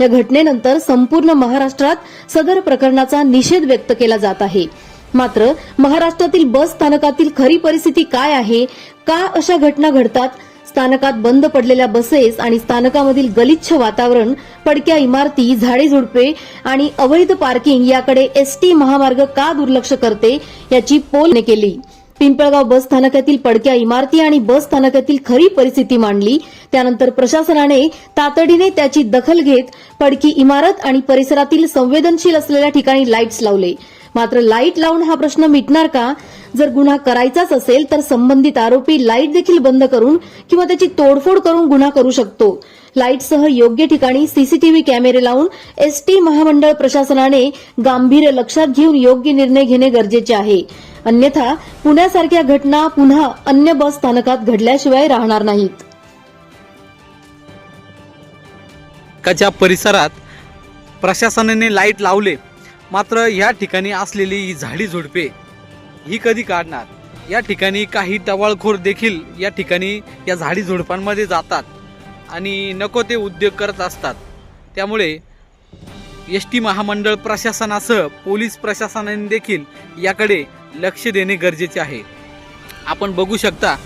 या घटनेनंतर संपूर्ण महाराष्ट्रात सदर प्रकरणाचा निषेध व्यक्त केला जात आहे. मात्र महाराष्ट्रातील बस स्थानकातील खरी परिस्थिती काय आहे का अशा घटना घडतात स्थानकात बंद पडलेल्या बसेस आणि स्थानकामधील गलिच्छ वातावरण पडक्या इमारती झाडे झुडपे आणि अवैध पार्किंग याकडे एसटी महामार्ग का दुर्लक्ष करते याची पोलने केली. पिंपळगाव बस स्थानकातील पडक्या इमारती आणि बस स्थानकातील खरी परिस्थिती मांडली. त्यानंतर प्रशासनाने तातडीने त्याची दखल घेत पडकी इमारत आणि परिसरातील संवेदनशील असलेल्या ठिकाणी लाईट्स लावले. मात्र लाइट लावून हा प्रश्न मिटणार का? जर गुन्हा करायचाच असेल तर संबंधित आरोपी लाइट देखील बंद करून किंवा त्याची तोडफोड करून गुन्हा करू शकतो. लाईटसह योग्य ठिकाणी सीसीटीव्ही कॅमेरे लावून एसटी महामंडळ प्रशासनाने गांभीर्य लक्षात घेऊन योग्य निर्णय घेणे गरजेचे आहे. अन्यथा पुण्यासारख्या घटना पुन्हा अन्य बस स्थानकात घडल्याशिवाय राहणार नाहीत. काच्या परिसरात प्रशासनाने लाइट लावले. मात्र या ठिकाणी असलेली ही झाडी झुडपे ही कधी काढणार? या ठिकाणी काही टवाळखोर देखील या ठिकाणी या झाडी झुडपांमध्ये जातात आणि नको ते उद्योग करत असतात. त्यामुळे एस टी महामंडळ प्रशासनासह पोलीस प्रशासनाने देखील याकडे लक्ष देणे गरजेचे आहे. आपण बघू शकता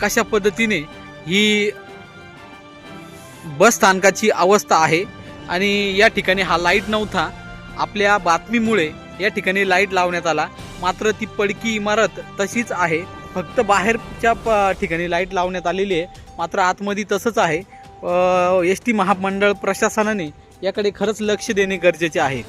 कशा पद्धतीने ही बस स्थानकाची अवस्था आहे आणि या ठिकाणी हा लाइट नव्हता. आपल्या बातमीमुळे या ठिकाणी लाइट लावण्यात आला. मात्र ती पडकी इमारत तशीच आहे. फक्त बाहेरच्या प- ठिकाणी लाइट लावण्यात आलेली आहे. मात्र आतमध्ये तसंच आहे. एस टी महामंडळ प्रशासनाने याकडे खरंच लक्ष देणे गरजेचे आहे.